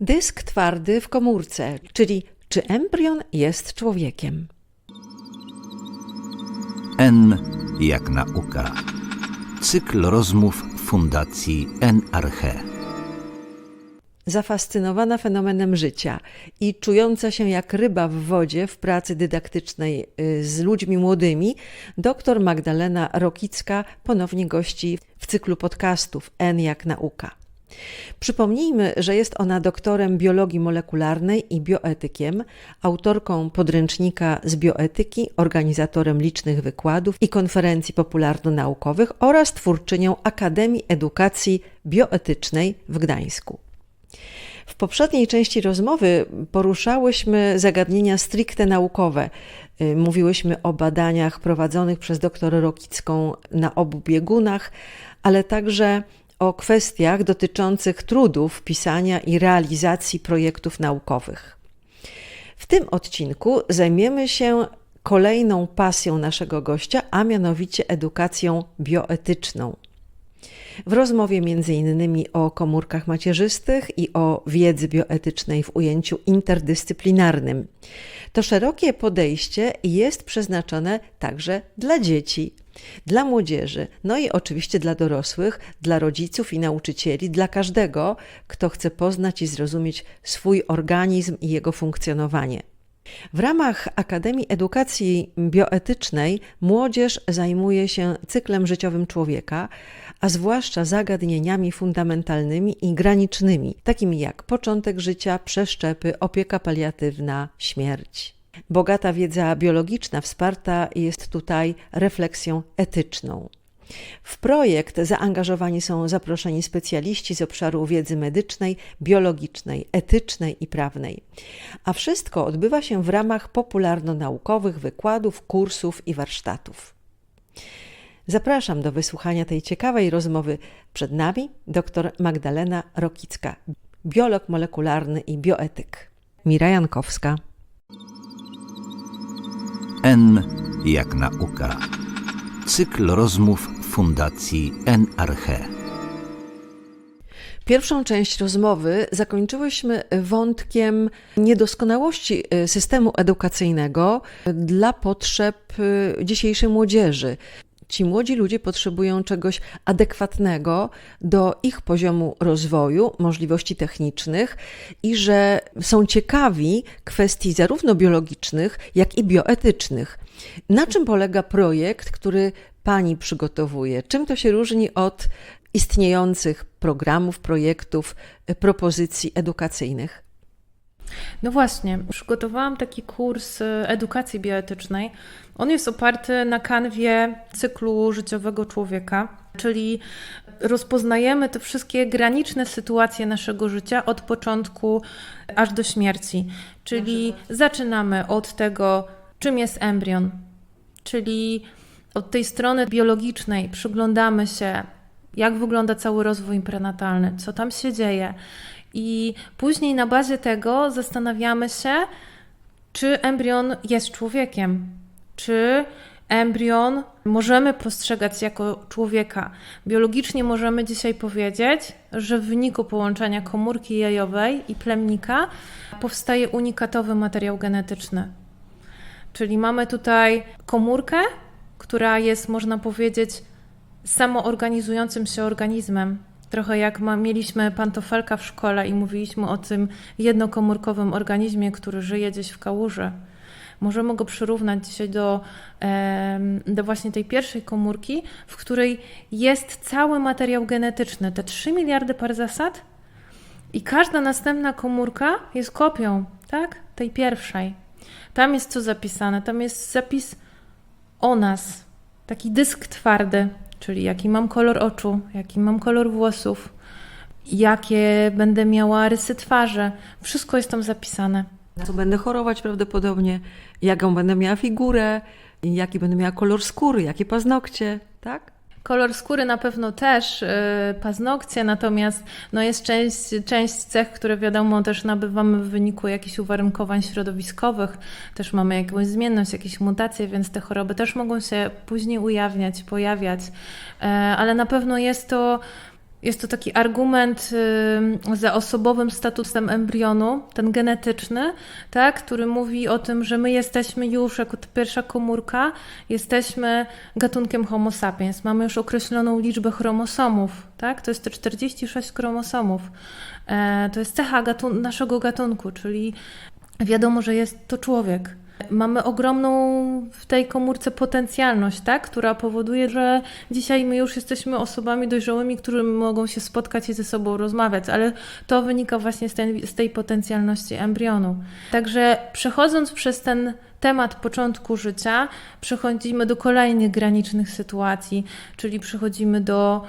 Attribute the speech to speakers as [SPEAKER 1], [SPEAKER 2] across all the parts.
[SPEAKER 1] Dysk twardy w komórce, czyli czy embrion jest człowiekiem.
[SPEAKER 2] N jak nauka. Cykl rozmów Fundacji NRH.
[SPEAKER 1] Zafascynowana fenomenem życia i czująca się jak ryba w wodzie w pracy dydaktycznej y, z ludźmi młodymi, dr Magdalena Rokicka ponownie gości w cyklu podcastów N jak nauka. Przypomnijmy, że jest ona doktorem biologii molekularnej i bioetykiem, autorką podręcznika z bioetyki, organizatorem licznych wykładów i konferencji popularno-naukowych oraz twórczynią Akademii Edukacji Bioetycznej w Gdańsku. W poprzedniej części rozmowy poruszałyśmy zagadnienia stricte naukowe. Y, Mówiłyśmy o badaniach prowadzonych przez dr Rokicką na obu biegunach, ale także o kwestiach dotyczących trudów pisania i realizacji projektów naukowych. W tym odcinku zajmiemy się kolejną pasją naszego gościa, a mianowicie edukacją bioetyczną. W rozmowie m.in. o komórkach macierzystych i o wiedzy bioetycznej w ujęciu interdyscyplinarnym. To szerokie podejście jest przeznaczone także dla dzieci, dla młodzieży, no i oczywiście dla dorosłych, dla rodziców i nauczycieli, dla każdego, kto chce poznać i zrozumieć swój organizm i jego funkcjonowanie. W ramach Akademii Edukacji Bioetycznej młodzież zajmuje się cyklem życiowym człowieka, a zwłaszcza zagadnieniami fundamentalnymi i granicznymi, takimi jak początek życia, przeszczepy, opieka paliatywna, śmierć. Bogata wiedza biologiczna wsparta jest tutaj refleksją etyczną. W projekt zaangażowani są zaproszeni specjaliści z obszaru wiedzy medycznej, biologicznej, etycznej i prawnej. A wszystko odbywa się w ramach popularno-naukowych wykładów, kursów i warsztatów. Zapraszam do wysłuchania tej ciekawej rozmowy. Przed nami dr Magdalena Rokicka, biolog molekularny i bioetyk. Mira Jankowska.
[SPEAKER 2] N jak nauka. Cykl rozmów Fundacji NRH.
[SPEAKER 1] Pierwszą część rozmowy zakończyłyśmy wątkiem niedoskonałości y, systemu edukacyjnego dla potrzeb y, dzisiejszej młodzieży. Ci młodzi ludzie potrzebują czegoś adekwatnego do ich poziomu rozwoju, możliwości technicznych i że są ciekawi kwestii zarówno biologicznych, jak i bioetycznych. Na czym polega projekt, który Pani przygotowuje? Czym to się różni od istniejących programów, projektów, propozycji edukacyjnych?
[SPEAKER 3] No właśnie, przygotowałam taki kurs y, edukacji bioetycznej. On jest oparty na kanwie cyklu życiowego człowieka, czyli rozpoznajemy te wszystkie graniczne sytuacje naszego życia od początku aż do śmierci. Czyli zaczynamy od tego, czym jest embrion, czyli od tej strony biologicznej przyglądamy się, jak wygląda cały rozwój prenatalny, co tam się dzieje. I później na bazie tego zastanawiamy się, czy embrion jest człowiekiem, czy embrion możemy postrzegać jako człowieka. Biologicznie możemy dzisiaj powiedzieć, że w wyniku połączenia komórki jajowej i plemnika powstaje unikatowy materiał genetyczny. Czyli mamy tutaj komórkę, która jest, można powiedzieć, samoorganizującym się organizmem. Trochę jak ma, mieliśmy pantofelka w szkole i mówiliśmy o tym jednokomórkowym organizmie, który żyje gdzieś w kałuży. Możemy go przyrównać dzisiaj do, do właśnie tej pierwszej komórki, w której jest cały materiał genetyczny, te 3 miliardy par zasad i każda następna komórka jest kopią tak, tej pierwszej. Tam jest co zapisane? Tam jest zapis o nas, taki dysk twardy, czyli jaki mam kolor oczu, jaki mam kolor włosów, jakie będę miała rysy twarzy. Wszystko jest tam zapisane.
[SPEAKER 1] Na co będę chorować prawdopodobnie, jaką będę miała figurę, jaki będę miała kolor skóry, jakie paznokcie, tak?
[SPEAKER 3] Kolor skóry na pewno też, yy, paznokcie, natomiast no jest część, część cech, które wiadomo też nabywamy w wyniku jakichś uwarunkowań środowiskowych. Też mamy jakąś zmienność, jakieś mutacje, więc te choroby też mogą się później ujawniać, pojawiać. Yy, ale na pewno jest to Jest to taki argument y, za osobowym statusem embrionu, ten genetyczny, tak, który mówi o tym, że my jesteśmy już jako pierwsza komórka, jesteśmy gatunkiem Homo sapiens. Mamy już określoną liczbę chromosomów, tak? To jest te 46 chromosomów. E, to jest cecha gatun- naszego gatunku, czyli wiadomo, że jest to człowiek. Mamy ogromną w tej komórce potencjalność, tak? która powoduje, że dzisiaj my już jesteśmy osobami dojrzałymi, które mogą się spotkać i ze sobą rozmawiać, ale to wynika właśnie z tej, z tej potencjalności embrionu. Także przechodząc przez ten temat początku życia, przechodzimy do kolejnych granicznych sytuacji, czyli przechodzimy do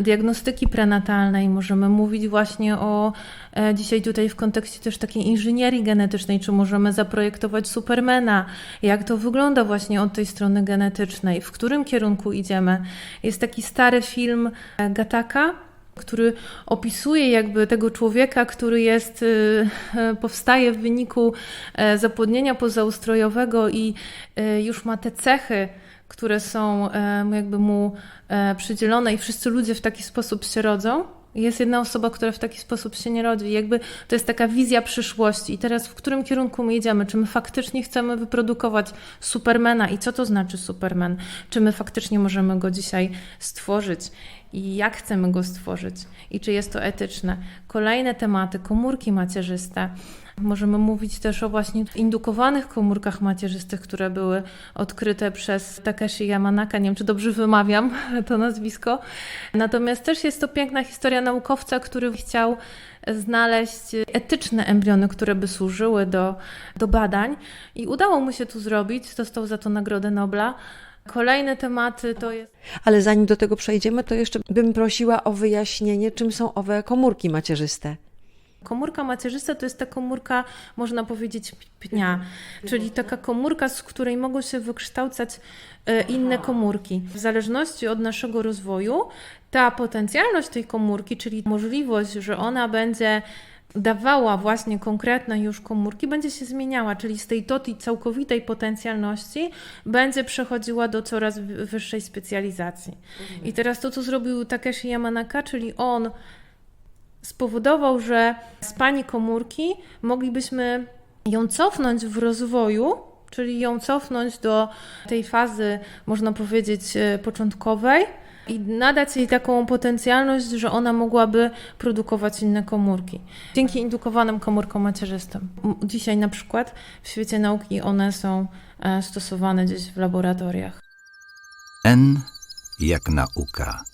[SPEAKER 3] diagnostyki prenatalnej, możemy mówić właśnie o e, dzisiaj tutaj w kontekście też takiej inżynierii genetycznej, czy możemy zaprojektować Supermana, jak to wygląda właśnie od tej strony genetycznej, w którym kierunku idziemy. Jest taki stary film e, Gataka, który opisuje jakby tego człowieka, który jest, y, e, powstaje w wyniku e, zapłodnienia pozaustrojowego i e, już ma te cechy, które są jakby mu e, przydzielone i wszyscy ludzie w taki sposób się rodzą. Jest jedna osoba, która w taki sposób się nie rodzi. Jakby to jest taka wizja przyszłości. I teraz w którym kierunku my idziemy? Czy my faktycznie chcemy wyprodukować Supermana i co to znaczy Superman? Czy my faktycznie możemy go dzisiaj stworzyć? I jak chcemy go stworzyć? I czy jest to etyczne? Kolejne tematy, komórki macierzyste. Możemy mówić też o właśnie indukowanych komórkach macierzystych, które były odkryte przez Takeshi Yamanaka. Nie wiem, czy dobrze wymawiam to nazwisko. Natomiast też jest to piękna historia naukowca, który chciał znaleźć etyczne embriony, które by służyły do, do badań. I udało mu się to zrobić. Dostał za to Nagrodę Nobla. Kolejne tematy to jest.
[SPEAKER 1] Ale zanim do tego przejdziemy, to jeszcze bym prosiła o wyjaśnienie, czym są owe komórki macierzyste.
[SPEAKER 3] Komórka macierzysta to jest ta komórka, można powiedzieć, pnia, czyli taka komórka, z której mogą się wykształcać e, inne komórki. W zależności od naszego rozwoju, ta potencjalność tej komórki, czyli możliwość, że ona będzie dawała właśnie konkretne już komórki, będzie się zmieniała, czyli z tej toti całkowitej potencjalności będzie przechodziła do coraz wy- wyższej specjalizacji. I teraz to, co zrobił Takeshi Yamanaka, czyli on spowodował, że z pani komórki moglibyśmy ją cofnąć w rozwoju, czyli ją cofnąć do tej fazy, można powiedzieć, e, początkowej i nadać jej taką potencjalność, że ona mogłaby produkować inne komórki. Dzięki indukowanym komórkom macierzystym. Dzisiaj na przykład w świecie nauki one są e, stosowane gdzieś w laboratoriach.
[SPEAKER 2] N jak nauka.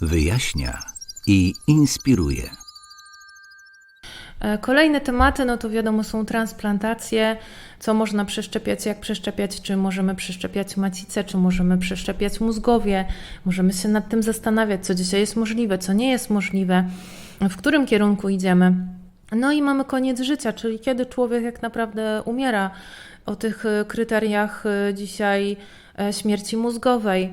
[SPEAKER 2] Wyjaśnia i inspiruje.
[SPEAKER 3] E, Kolejne tematy, no to wiadomo, są transplantacje, co można przeszczepiać, jak przeszczepiać, czy możemy przeszczepiać macicę, czy możemy przeszczepiać mózgowie. Możemy się nad tym zastanawiać, co dzisiaj jest możliwe, co nie jest możliwe, w którym kierunku idziemy. No i mamy koniec życia, czyli kiedy człowiek jak naprawdę umiera. O tych e, kryteriach e, dzisiaj śmierci mózgowej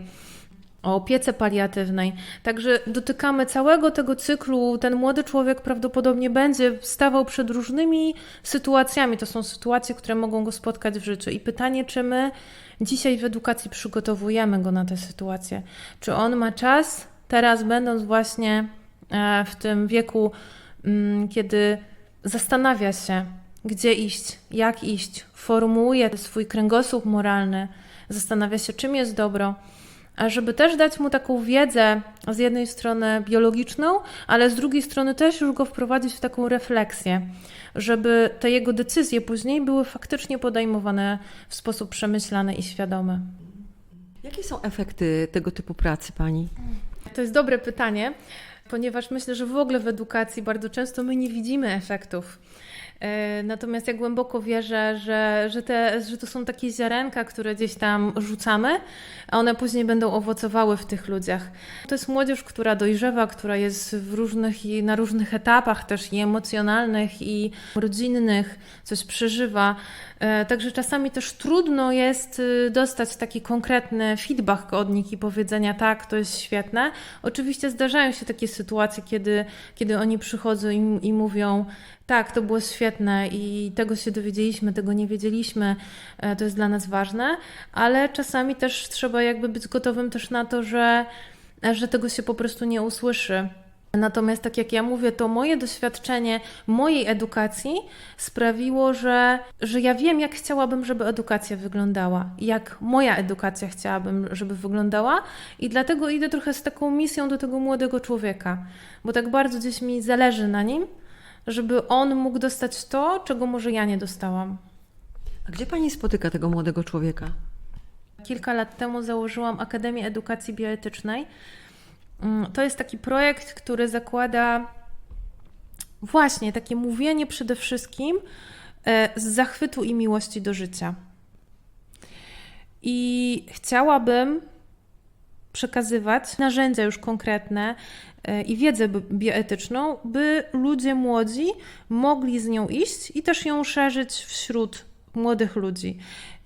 [SPEAKER 3] o opiece paliatywnej. Także dotykamy całego tego cyklu. Ten młody człowiek prawdopodobnie będzie stawał przed różnymi sytuacjami. To są sytuacje, które mogą go spotkać w życiu. I pytanie, czy my dzisiaj w edukacji przygotowujemy go na te sytuacje? Czy on ma czas, teraz będąc właśnie e, w tym wieku, mm, kiedy zastanawia się, gdzie iść, jak iść, formułuje swój kręgosłup moralny, zastanawia się, czym jest dobro, a żeby też dać mu taką wiedzę z jednej strony biologiczną, ale z drugiej strony też już go wprowadzić w taką refleksję, żeby te jego decyzje później były faktycznie podejmowane w sposób przemyślany i świadomy.
[SPEAKER 1] Jakie są efekty tego typu pracy pani?
[SPEAKER 3] To jest dobre pytanie, ponieważ myślę, że w ogóle w edukacji bardzo często my nie widzimy efektów. E, Natomiast ja głęboko wierzę, że, że, te, że to są takie ziarenka, które gdzieś tam rzucamy, a one później będą owocowały w tych ludziach. To jest młodzież, która dojrzewa, która jest w różnych, i na różnych etapach też i emocjonalnych, i rodzinnych, coś przeżywa. E, Także czasami też trudno jest y, dostać taki konkretny feedback od nich i powiedzenia tak, to jest świetne. Oczywiście zdarzają się takie sytuacje, kiedy, kiedy oni przychodzą i, i mówią tak, to było świetne i tego się dowiedzieliśmy, tego nie wiedzieliśmy, e, to jest dla nas ważne, ale czasami też trzeba jakby być gotowym też na to, że, że tego się po prostu nie usłyszy. Natomiast, tak jak ja mówię, to moje doświadczenie mojej edukacji sprawiło, że, że ja wiem, jak chciałabym, żeby edukacja wyglądała, jak moja edukacja chciałabym, żeby wyglądała, i dlatego idę trochę z taką misją do tego młodego człowieka, bo tak bardzo gdzieś mi zależy na nim, żeby on mógł dostać to, czego może ja nie dostałam.
[SPEAKER 1] A gdzie pani spotyka tego młodego człowieka?
[SPEAKER 3] Kilka lat temu założyłam Akademię Edukacji Bioetycznej. Mm, To jest taki projekt, który zakłada właśnie takie mówienie przede wszystkim e, z zachwytu i miłości do życia. I chciałabym przekazywać narzędzia już konkretne i wiedzę bi- bioetyczną, by ludzie młodzi mogli z nią iść i też ją szerzyć wśród młodych ludzi.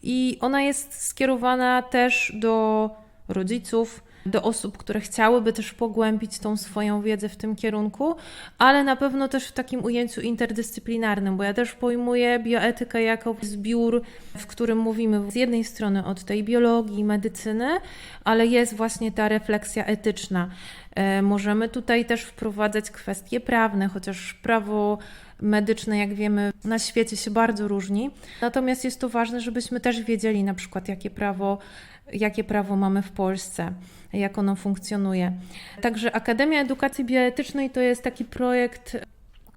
[SPEAKER 3] I ona jest skierowana też do rodziców, do osób, które chciałyby też pogłębić tą swoją wiedzę w tym kierunku, ale na pewno też w takim ujęciu interdyscyplinarnym, bo ja też pojmuję bioetykę jako zbiór, w którym mówimy z jednej strony od tej biologii, medycyny, ale jest właśnie ta refleksja etyczna. E, Możemy tutaj też wprowadzać kwestie prawne, chociaż prawo medyczne, jak wiemy, na świecie się bardzo różni. Natomiast jest to ważne, żebyśmy też wiedzieli na przykład, jakie prawo, jakie prawo mamy w Polsce, jak ono funkcjonuje. Także Akademia Edukacji Bioetycznej to jest taki projekt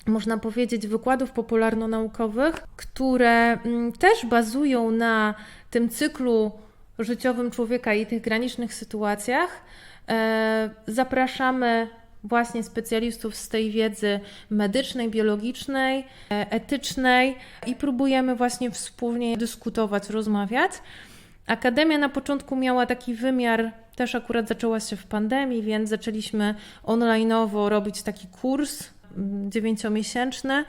[SPEAKER 3] można powiedzieć, wykładów popularno-naukowych, które mm, też bazują na tym cyklu życiowym człowieka i tych granicznych sytuacjach. E, Zapraszamy właśnie specjalistów z tej wiedzy medycznej, biologicznej, e, etycznej i próbujemy właśnie wspólnie dyskutować, rozmawiać. Akademia na początku miała taki wymiar, też akurat zaczęła się w pandemii, więc zaczęliśmy onlineowo robić taki kurs mm, dziewięciomiesięczny,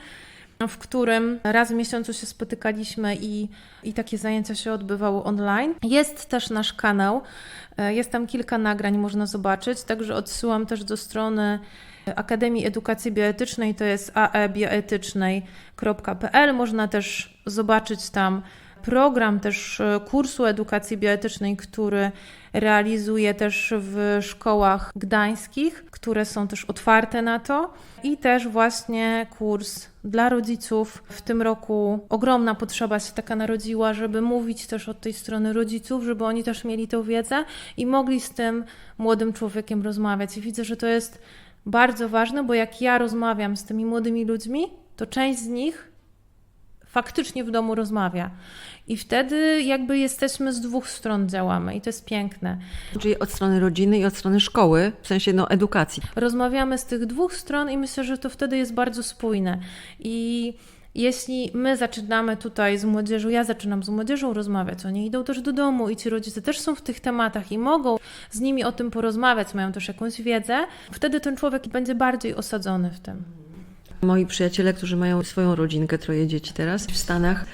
[SPEAKER 3] w którym raz w miesiącu się spotykaliśmy i, i takie zajęcia się odbywały online. Jest też nasz kanał, e, jest tam kilka nagrań, można zobaczyć, także odsyłam też do strony Akademii Edukacji Bioetycznej, to jest aebioetycznej.pl. Można też zobaczyć tam program też e, kursu edukacji bioetycznej, który realizuje też w szkołach gdańskich, które są też otwarte na to i też właśnie kurs dla rodziców. W tym roku ogromna potrzeba się taka narodziła, żeby mówić też od tej strony rodziców, żeby oni też mieli tę wiedzę i mogli z tym młodym człowiekiem rozmawiać. I widzę, że to jest bardzo ważne, bo jak ja rozmawiam z tymi młodymi ludźmi, to część z nich faktycznie w domu rozmawia. I wtedy jakby jesteśmy z dwóch stron działamy i to jest piękne.
[SPEAKER 1] Czyli od strony rodziny i od strony szkoły, w sensie no, edukacji.
[SPEAKER 3] Rozmawiamy z tych dwóch stron i myślę, że to wtedy jest bardzo spójne. I jeśli my zaczynamy tutaj z młodzieżą, ja zaczynam z młodzieżą rozmawiać, oni idą też do domu i ci rodzice też są w tych tematach i mogą z nimi o tym porozmawiać, mają też jakąś wiedzę, wtedy ten człowiek będzie bardziej osadzony w tym.
[SPEAKER 1] Moi przyjaciele, którzy mają swoją rodzinkę, troje dzieci teraz w Stanach,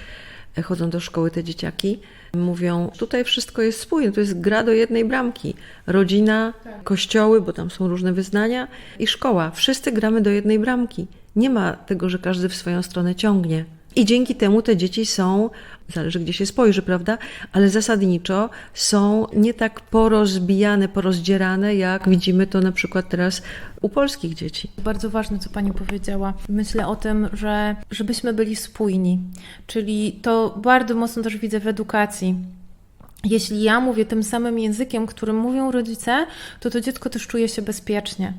[SPEAKER 1] e, chodzą do szkoły te dzieciaki, mówią, tutaj wszystko jest spójne, to jest gra do jednej bramki. Rodzina, kościoły, bo tam są różne wyznania i szkoła. Wszyscy gramy do jednej bramki. Nie ma tego, że każdy w swoją stronę ciągnie. I dzięki temu te dzieci są, zależy gdzie się spojrzy, prawda, ale zasadniczo są nie tak porozbijane, porozdzierane, jak widzimy to na przykład teraz u polskich dzieci.
[SPEAKER 3] Bardzo ważne, co Pani powiedziała. Myślę o tym, że żebyśmy byli spójni, czyli to bardzo mocno też widzę w edukacji. Jeśli ja mówię tym samym językiem, którym mówią rodzice, to to dziecko też czuje się bezpiecznie,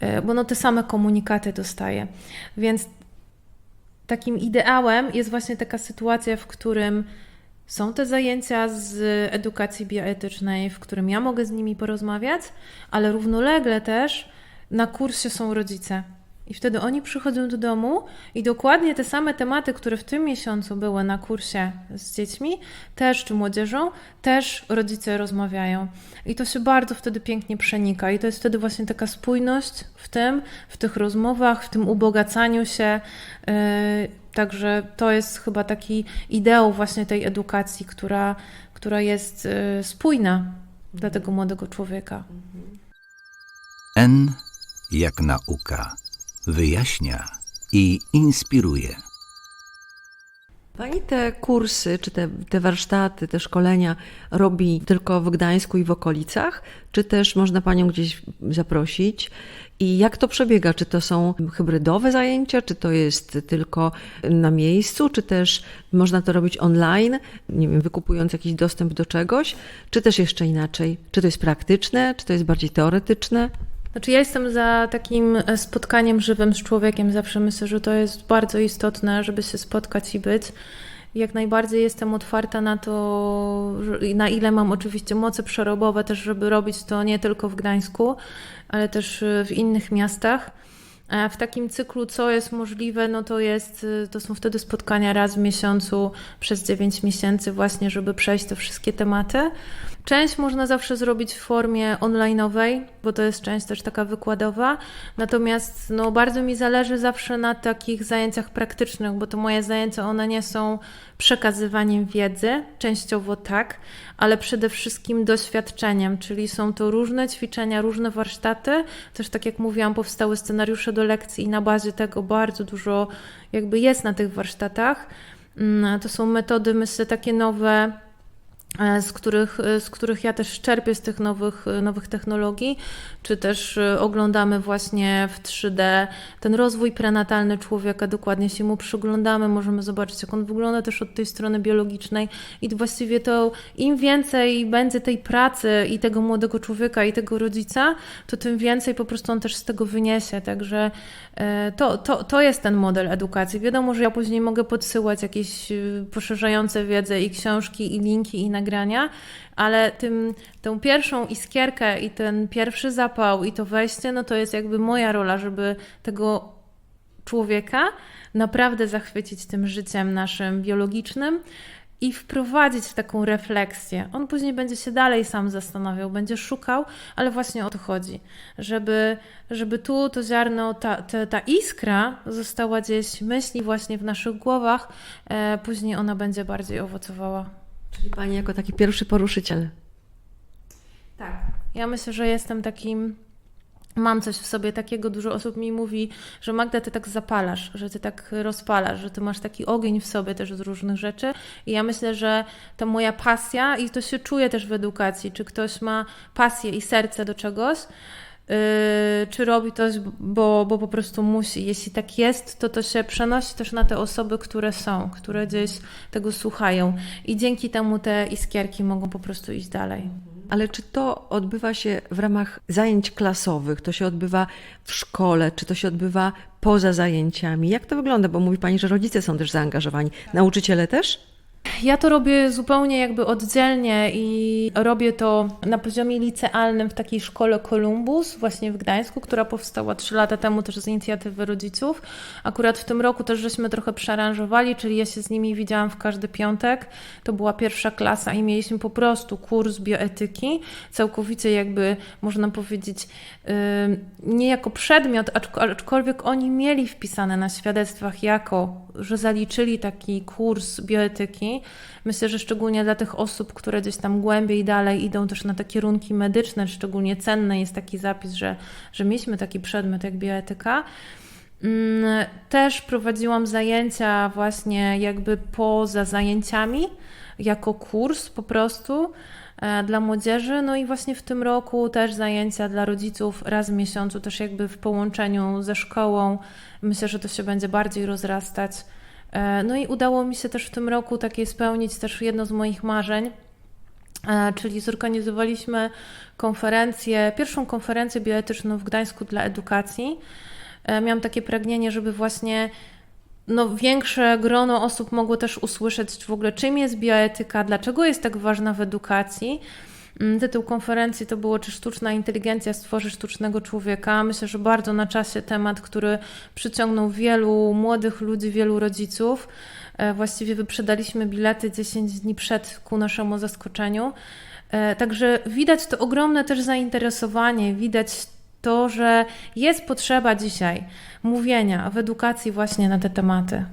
[SPEAKER 3] e, bo no te same komunikaty dostaje. Więc takim ideałem jest właśnie taka sytuacja, w którym są te zajęcia z edukacji bioetycznej, w którym ja mogę z nimi porozmawiać, ale równolegle też na kursie są rodzice. I wtedy oni przychodzą do domu i dokładnie te same tematy, które w tym miesiącu były na kursie z dziećmi, też czy młodzieżą, też rodzice rozmawiają. I to się bardzo wtedy pięknie przenika. I to jest wtedy właśnie taka spójność w tym, w tych rozmowach, w tym ubogacaniu się. Yy, Także to jest chyba taki ideał właśnie tej edukacji, która, która jest yy, spójna dla tego młodego człowieka.
[SPEAKER 2] N jak nauka. Wyjaśnia i inspiruje.
[SPEAKER 1] Pani te kursy, czy te, te warsztaty, te szkolenia robi tylko w Gdańsku i w okolicach, czy też można Panią gdzieś zaprosić? I jak to przebiega? Czy to są hybrydowe zajęcia, czy to jest tylko na miejscu, czy też można to robić online, nie wiem, wykupując jakiś dostęp do czegoś, czy też jeszcze inaczej? Czy to jest praktyczne, czy to jest bardziej teoretyczne?
[SPEAKER 3] Znaczy, ja jestem za takim e, spotkaniem żywym z człowiekiem. Zawsze myślę, że to jest bardzo istotne, żeby się spotkać i być. Jak najbardziej jestem otwarta na to, na ile mam oczywiście moce przerobowe, też żeby robić to nie tylko w Gdańsku, ale też e, w innych miastach. W takim cyklu, co jest możliwe, no to jest, y, to są wtedy spotkania raz w miesiącu przez 9 miesięcy, właśnie, żeby przejść te wszystkie tematy. Część można zawsze zrobić w formie onlineowej, bo to jest część też taka wykładowa. Natomiast no, bardzo mi zależy zawsze na takich zajęciach praktycznych, bo to moje zajęcia, one nie są przekazywaniem wiedzy, częściowo tak, ale przede wszystkim doświadczeniem, czyli są to różne ćwiczenia, różne warsztaty. Też tak jak mówiłam, powstały scenariusze do lekcji i na bazie tego bardzo dużo jakby jest na tych warsztatach. Mm, To są metody, myślę, takie nowe, z których, e, z których ja też czerpię z tych nowych, e, nowych technologii, czy też e, oglądamy właśnie w 3D ten rozwój prenatalny człowieka, dokładnie się mu przyglądamy, możemy zobaczyć, jak on wygląda też od tej strony biologicznej i właściwie to im więcej będzie tej pracy i tego młodego człowieka i tego rodzica, to tym więcej po prostu on też z tego wyniesie, także e, to, to, to jest ten model edukacji. Wiadomo, że ja później mogę podsyłać jakieś y, poszerzające wiedzę i książki, i linki, i nagrania, ale tym, tą pierwszą iskierkę i ten pierwszy zapał i to wejście, no to jest jakby moja rola, żeby tego człowieka naprawdę zachwycić tym życiem naszym biologicznym i wprowadzić w taką refleksję. On później będzie się dalej sam zastanawiał, będzie szukał, ale właśnie o to chodzi, żeby, żeby tu to ziarno, ta, ta, ta iskra została gdzieś myśli właśnie w naszych głowach, e, później ona będzie bardziej owocowała.
[SPEAKER 1] Czyli Pani jako taki pierwszy poruszyciel.
[SPEAKER 3] Tak. Ja myślę, że jestem takim. Mam coś w sobie takiego, dużo osób mi mówi, że Magda, ty tak zapalasz, że ty tak rozpalasz, że ty masz taki ogień w sobie też z różnych rzeczy. I ja myślę, że ta moja pasja, i to się czuje też w edukacji, czy ktoś ma pasję i serce do czegoś, yy, czy robi to, bo, bo po prostu musi. Jeśli tak jest, to to się przenosi też na te osoby, które są, które gdzieś tego słuchają. I dzięki temu te iskierki mogą po prostu iść dalej.
[SPEAKER 1] Ale czy to odbywa się w ramach zajęć klasowych? To się odbywa w szkole? Czy to się odbywa poza zajęciami? Jak to wygląda? Bo mówi Pani, że rodzice są też zaangażowani. Nauczyciele też?
[SPEAKER 3] Ja to robię zupełnie jakby oddzielnie i robię to na poziomie licealnym w takiej szkole Columbus właśnie w Gdańsku, która powstała 3 lata temu też z inicjatywy rodziców. Akurat w tym roku też żeśmy trochę przearanżowali, czyli ja się z nimi widziałam w każdy piątek. To była pierwsza klasa i mieliśmy po prostu kurs bioetyki, całkowicie jakby można powiedzieć nie jako przedmiot, aczk- aczkolwiek oni mieli wpisane na świadectwach jako, że zaliczyli taki kurs bioetyki. Myślę, że szczególnie dla tych osób, które gdzieś tam głębiej dalej idą też na te kierunki medyczne, szczególnie cenne jest taki zapis, że, że mieliśmy taki przedmiot jak bioetyka. Mm, Też prowadziłam zajęcia właśnie jakby poza zajęciami, jako kurs po prostu e, dla młodzieży. No i właśnie w tym roku też zajęcia dla rodziców raz w miesiącu, też jakby w połączeniu ze szkołą. Myślę, że to się będzie bardziej rozrastać. E, No i udało mi się też w tym roku takie spełnić też jedno z moich marzeń, E, czyli zorganizowaliśmy konferencję, pierwszą konferencję bioetyczną w Gdańsku dla edukacji. E, Miałam takie pragnienie, żeby właśnie no, większe grono osób mogło też usłyszeć w ogóle, czym jest bioetyka, dlaczego jest tak ważna w edukacji. Mm, Tytuł konferencji to było, czy sztuczna inteligencja stworzy sztucznego człowieka. Myślę, że bardzo na czasie temat, który przyciągnął wielu młodych ludzi, wielu rodziców. E, Właściwie wyprzedaliśmy bilety 10 dni przed ku naszemu zaskoczeniu. E, Także widać to ogromne też zainteresowanie, widać to, że jest potrzeba dzisiaj mówienia w edukacji właśnie na te tematy.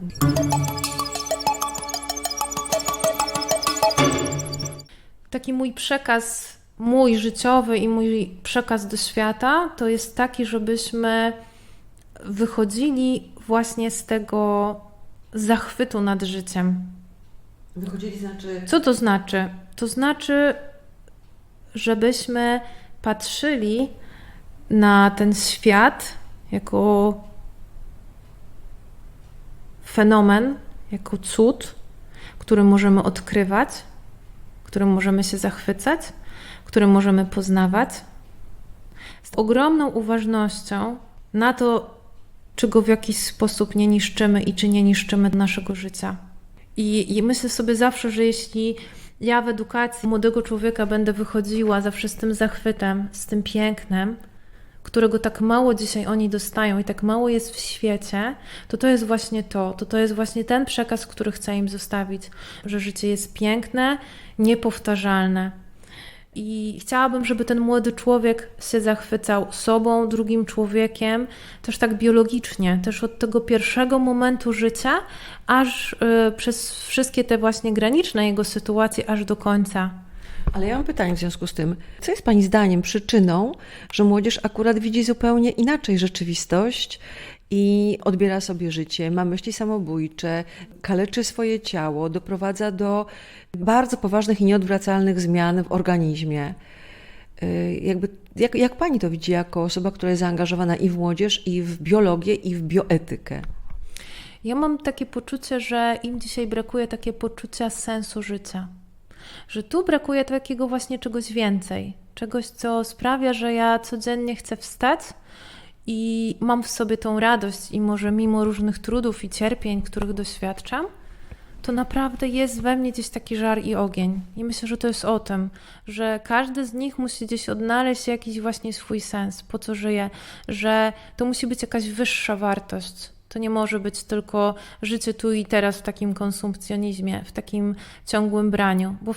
[SPEAKER 3] Taki mój przekaz, mój życiowy i mój przekaz do świata to jest taki, żebyśmy wychodzili właśnie z tego zachwytu nad życiem,
[SPEAKER 1] Wychodzili znaczy...
[SPEAKER 3] Co to znaczy? To znaczy, żebyśmy patrzyli na ten świat jako fenomen, jako cud, który możemy odkrywać, którym możemy się zachwycać, którym możemy poznawać. Z ogromną uważnością na to, czy go w jakiś sposób nie niszczymy i czy nie niszczymy naszego życia. I, I myślę sobie zawsze, że jeśli ja w edukacji młodego człowieka będę wychodziła zawsze z tym zachwytem, z tym pięknem, którego tak mało dzisiaj oni dostają i tak mało jest w świecie, to to jest właśnie to. To to jest właśnie ten przekaz, który chcę im zostawić, że życie jest piękne, niepowtarzalne. I chciałabym, żeby ten młody człowiek się zachwycał sobą, drugim człowiekiem, też tak biologicznie, też od tego pierwszego momentu życia, aż y, przez wszystkie te właśnie graniczne jego sytuacje, aż do końca.
[SPEAKER 1] Ale ja mam pytanie w związku z tym. Co jest Pani zdaniem przyczyną, że młodzież akurat widzi zupełnie inaczej rzeczywistość i odbiera sobie życie, ma myśli samobójcze, kaleczy swoje ciało, doprowadza do bardzo poważnych i nieodwracalnych zmian w organizmie? Y, Jakby, jak, jak Pani to widzi jako osoba, która jest zaangażowana i w młodzież, i w biologię, i w bioetykę?
[SPEAKER 3] Ja mam takie poczucie, że im dzisiaj brakuje takie poczucia sensu życia. Że tu brakuje takiego właśnie czegoś więcej. Czegoś, co sprawia, że ja codziennie chcę wstać i mam w sobie tą radość, i może mimo różnych trudów i cierpień, których doświadczam, to naprawdę jest we mnie gdzieś taki żar i ogień. I myślę, że to jest o tym, że każdy z nich musi gdzieś odnaleźć jakiś właśnie swój sens, po co żyje, że to musi być jakaś wyższa wartość. To nie może być tylko życie tu i teraz w takim konsumpcjonizmie, w takim ciągłym braniu, bo,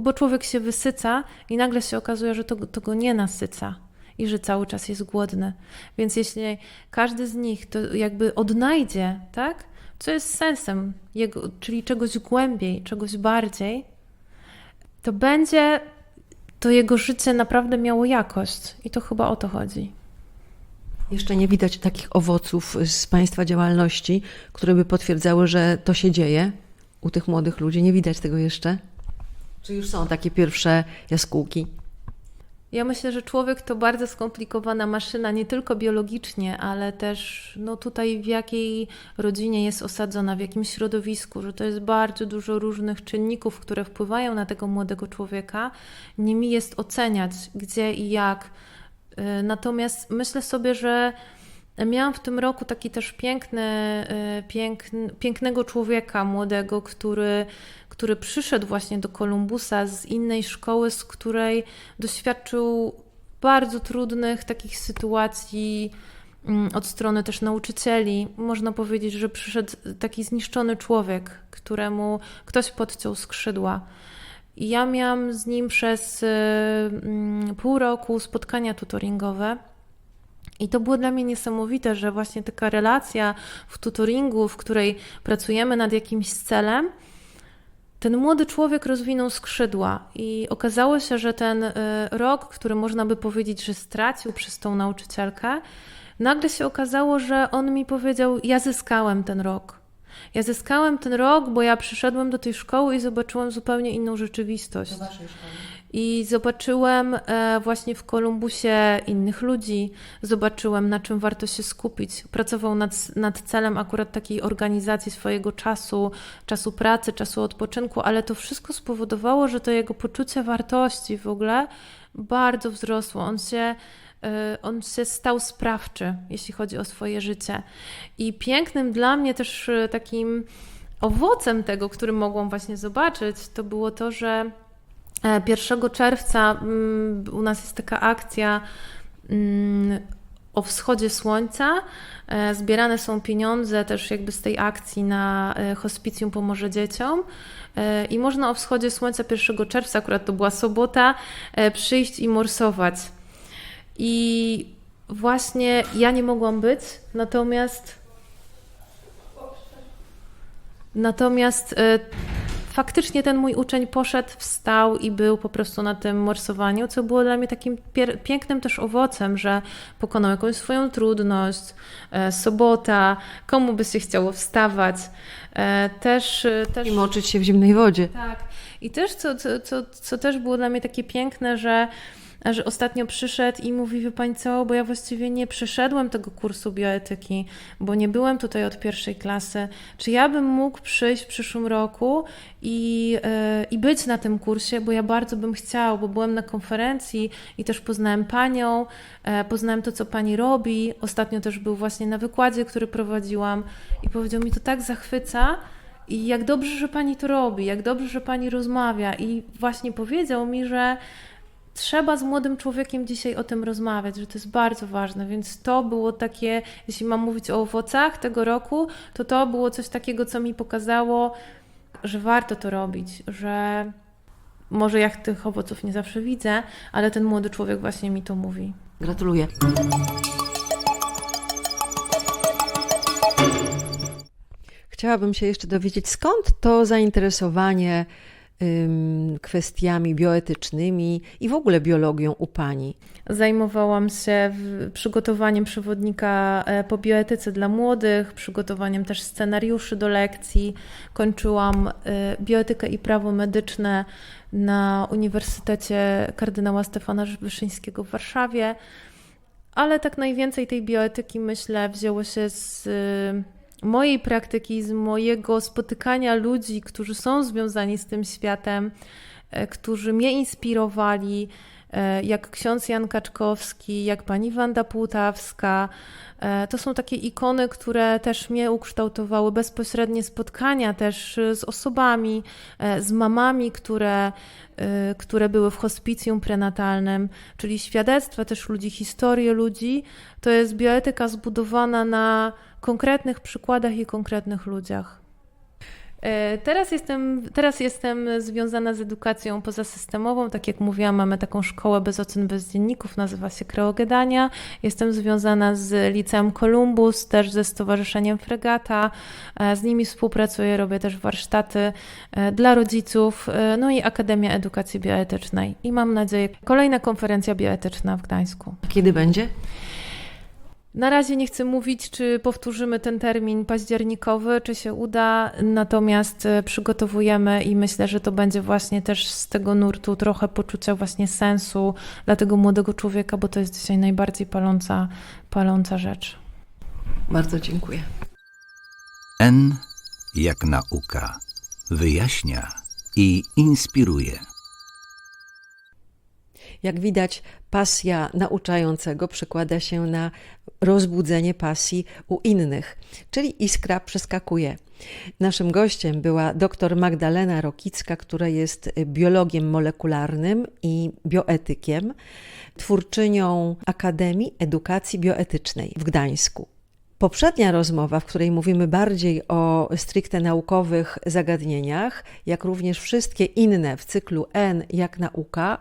[SPEAKER 3] bo człowiek się wysyca i nagle się okazuje, że to, to go nie nasyca i że cały czas jest głodny. Więc jeśli każdy z nich to jakby odnajdzie, tak, co jest sensem jego, czyli czegoś głębiej, czegoś bardziej, to będzie to jego życie naprawdę miało jakość. I to chyba o to chodzi.
[SPEAKER 1] Jeszcze nie widać takich owoców z Państwa działalności, które by potwierdzały, że to się dzieje u tych młodych ludzi. Nie widać tego jeszcze? Czy już są takie pierwsze jaskółki?
[SPEAKER 3] Ja myślę, że człowiek to bardzo skomplikowana maszyna, nie tylko biologicznie, ale też no tutaj w jakiej rodzinie jest osadzona, w jakim środowisku, że to jest bardzo dużo różnych czynników, które wpływają na tego młodego człowieka. Nimi jest oceniać, gdzie i jak. Y, Natomiast myślę sobie, że miałam w tym roku taki też piękny, y, piękny, pięknego człowieka młodego, który, który przyszedł właśnie do Kolumbusa z innej szkoły, z której doświadczył bardzo trudnych takich sytuacji mm, od strony też nauczycieli. Można powiedzieć, że przyszedł taki zniszczony człowiek, któremu ktoś podciął skrzydła. I ja miałam z nim przez y, mm, pół roku spotkania tutoringowe. I to było dla mnie niesamowite, że właśnie taka relacja w tutoringu, w której pracujemy nad jakimś celem, ten młody człowiek rozwinął skrzydła i okazało się, że ten y, rok, który można by powiedzieć, że stracił przez tą nauczycielkę, nagle się okazało, że on mi powiedział: Ja zyskałem ten rok. Ja zyskałem ten rok, bo ja przyszedłem do tej szkoły i zobaczyłem zupełnie inną rzeczywistość. I zobaczyłem e, właśnie w Kolumbusie innych ludzi, zobaczyłem na czym warto się skupić. Pracował nad, nad celem akurat takiej organizacji swojego czasu, czasu pracy, czasu odpoczynku, ale to wszystko spowodowało, że to jego poczucie wartości w ogóle bardzo wzrosło. On się, on się stał sprawczy, jeśli chodzi o swoje życie. I pięknym dla mnie też e, takim owocem tego, który mogłam właśnie zobaczyć, to było to, że E, 1 czerwca mm, u nas jest taka akcja mm, o wschodzie słońca. E, Zbierane są pieniądze też jakby z tej akcji na e, hospicjum Pomoże Dzieciom. E, I można o wschodzie słońca 1 czerwca, akurat to była sobota, e, przyjść i morsować. I właśnie ja nie mogłam być, natomiast Natomiast e, faktycznie ten mój uczeń poszedł, wstał i był po prostu na tym morsowaniu, co było dla mnie takim pięknym też owocem, że pokonał jakąś swoją trudność, e, sobota, komu by się chciało wstawać. E, też, e, też...
[SPEAKER 1] I moczyć się w zimnej wodzie.
[SPEAKER 3] Tak. I też, co, co, co, co też było dla mnie takie piękne, że, że ostatnio przyszedł i mówi, wie pani co, bo ja właściwie nie przeszedłem tego kursu bioetyki, bo nie byłem tutaj od pierwszej klasy. Czy ja bym mógł przyjść w przyszłym roku i, yy, i być na tym kursie, bo ja bardzo bym chciał, bo byłem na konferencji i też poznałem panią, e, poznałem to, co pani robi. Ostatnio też był właśnie na wykładzie, który prowadziłam i powiedział mi, to tak zachwyca, i jak dobrze, że pani to robi, jak dobrze, że pani rozmawia. I właśnie powiedział mi, że trzeba z młodym człowiekiem dzisiaj o tym rozmawiać, że to jest bardzo ważne. Więc to było takie, jeśli mam mówić o owocach tego roku, to to było coś takiego, co mi pokazało, że warto to robić, że może ja tych owoców nie zawsze widzę, ale ten młody człowiek właśnie mi to mówi.
[SPEAKER 1] Gratuluję. Chciałabym się jeszcze dowiedzieć, skąd to zainteresowanie kwestiami bioetycznymi i w ogóle biologią u Pani.
[SPEAKER 3] Zajmowałam się przygotowaniem przewodnika e, po bioetyce dla młodych, przygotowaniem też scenariuszy do lekcji. Kończyłam e, bioetykę i prawo medyczne na Uniwersytecie kardynała Stefana Wyszyńskiego w Warszawie. Ale tak najwięcej tej bioetyki, myślę, wzięło się z mojej praktyki, z mojego spotykania ludzi, którzy są związani z tym światem, e, którzy mnie inspirowali, e, jak ksiądz Jan Kaczkowski, jak pani Wanda Płutawska. E, To są takie ikony, które też mnie ukształtowały, bezpośrednie spotkania też z osobami, z mamami, które, które były w hospicjum prenatalnym, czyli świadectwa też ludzi, historie ludzi. To jest bioetyka zbudowana na konkretnych przykładach i konkretnych ludziach. E, Teraz jestem, teraz jestem związana z edukacją pozasystemową. Tak jak mówiłam, mamy taką szkołę bez ocen, bez dzienników, nazywa się Kreogedania. Jestem związana z Liceum Columbus, też ze Stowarzyszeniem Fregata. E, Z nimi współpracuję, robię też warsztaty e, dla rodziców, no i Akademia Edukacji Bioetycznej. I mam nadzieję, kolejna konferencja bioetyczna w Gdańsku.
[SPEAKER 1] Kiedy będzie?
[SPEAKER 3] Na razie nie chcę mówić, czy powtórzymy ten termin październikowy, czy się uda, natomiast e, przygotowujemy i myślę, że to będzie właśnie też z tego nurtu trochę poczucia właśnie sensu dla tego młodego człowieka, bo to jest dzisiaj najbardziej paląca, paląca rzecz.
[SPEAKER 1] Bardzo dziękuję.
[SPEAKER 2] N jak nauka. Wyjaśnia i inspiruje.
[SPEAKER 1] Jak widać, pasja nauczającego przekłada się na rozbudzenie pasji u innych, czyli iskra przeskakuje. Naszym gościem była dr Magdalena Rokicka, która jest biologiem molekularnym i bioetykiem, twórczynią Akademii Edukacji Bioetycznej w Gdańsku. Poprzednia rozmowa, w której mówimy bardziej o stricte naukowych zagadnieniach, jak również wszystkie inne w cyklu N jak nauka,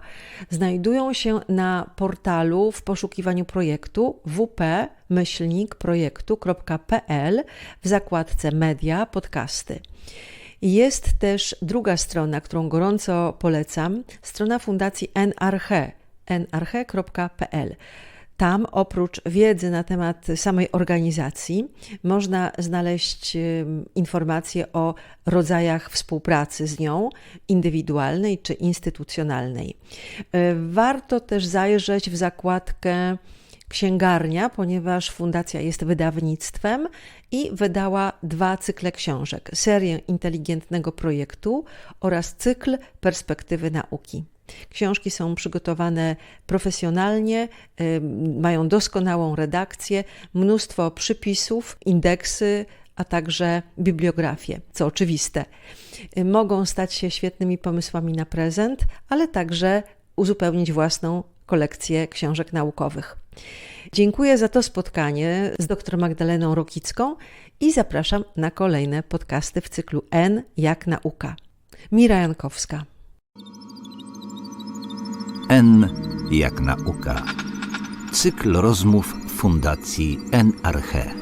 [SPEAKER 1] znajdują się na portalu w poszukiwaniu projektu wp-projektu.pl w zakładce Media Podcasty. Jest też druga strona, którą gorąco polecam, strona Fundacji NRH, nrh.pl. Tam oprócz wiedzy na temat samej organizacji można znaleźć informacje o rodzajach współpracy z nią, indywidualnej czy instytucjonalnej. E, Warto też zajrzeć w zakładkę księgarnia, ponieważ fundacja jest wydawnictwem i wydała dwa cykle książek: serię inteligentnego projektu oraz cykl perspektywy nauki. Książki są przygotowane profesjonalnie, ym, mają doskonałą redakcję, mnóstwo przypisów, indeksy, a także bibliografie, co oczywiste. Y, Mogą stać się świetnymi pomysłami na prezent, ale także uzupełnić własną kolekcję książek naukowych. Dziękuję za to spotkanie z dr Magdaleną Rokicką i zapraszam na kolejne podcasty w cyklu N jak nauka. Mira Jankowska.
[SPEAKER 2] N jak nauka. Cykl rozmów Fundacji NRH.